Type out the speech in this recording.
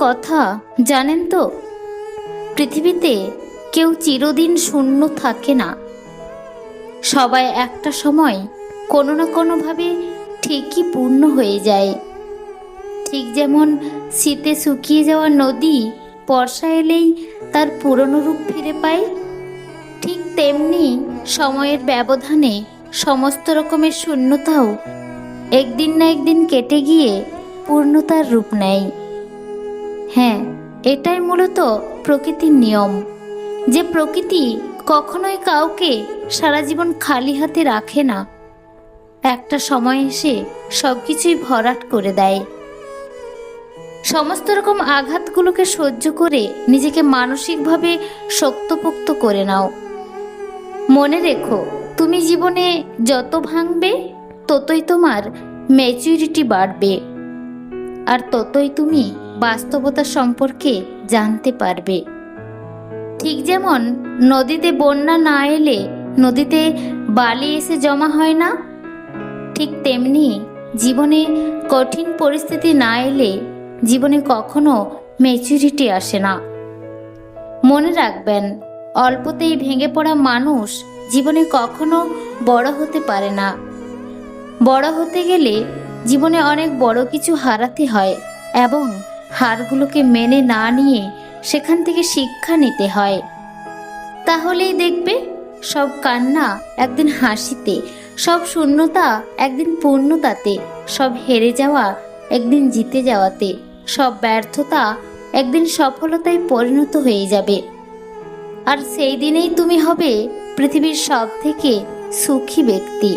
কথা, জানেন তো? পৃথিবীতে কেউ চিরদিন শূন্য থাকে না। সবাই একটা সময় কোনো না কোনোভাবে ঠিকই পূর্ণ হয়ে যায়। ঠিক যেমন শীতে শুকিয়ে যাওয়া নদী বর্ষা এলেই তার পুরনো রূপ ফিরে পায়, ঠিক তেমনি সময়ের ব্যবধানে সমস্ত রকমের শূন্যতাও একদিন না একদিন কেটে গিয়ে পূর্ণতার রূপ নেয়। হ্যাঁ এটাই মূলত প্রকৃতির নিয়ম। যে প্রকৃতি কখনোই কাউকে সারা জীবন খালি হাতে রাখে না। একটা সময় এসে সব কিছুই ভরাট করে দেয়। সমস্ত রকম আঘাতগুলোকে সহ্য করে নিজেকে মানসিকভাবে শক্তপোক্ত করে নাও। মনে রেখো, তুমি জীবনে যত ভাঙবে, ততই তোমার ম্যাচুরিটি বাড়বে। আর ততই তুমি বাস্তবতা সম্পর্কে জানতে পারবে। ঠিক যেমন, নদীতে বন্যা না এলে নদীতে বালি এসে জমা হয় না। ঠিক তেমনি জীবনে কঠিন পরিস্থিতি না এলে জীবনে কখনো ম্যাচুরিটি আসে না। মনে রাখবেন, অল্পতেই ভেঙে পড়া মানুষ জীবনে কখনো বড় হতে পারে না। বড় হতে গেলে জীবনে অনেক বড় কিছু হারাতে হয় এবং হারগুলোকে মেনে না নিয়ে সেখান থেকে শিক্ষা নিতে হয়। তাহলেই দেখবে সব কান্না একদিন হাসিতে, সব শূন্যতা একদিন পূর্ণতাতে, সব হেরে যাওয়া একদিন জিতে যাওয়াতে, সব ব্যর্থতা একদিন সফলতায় পরিণত হয়ে যাবে। আর সেই দিনেই তুমি হবে পৃথিবীর সব থেকে সুখী ব্যক্তি।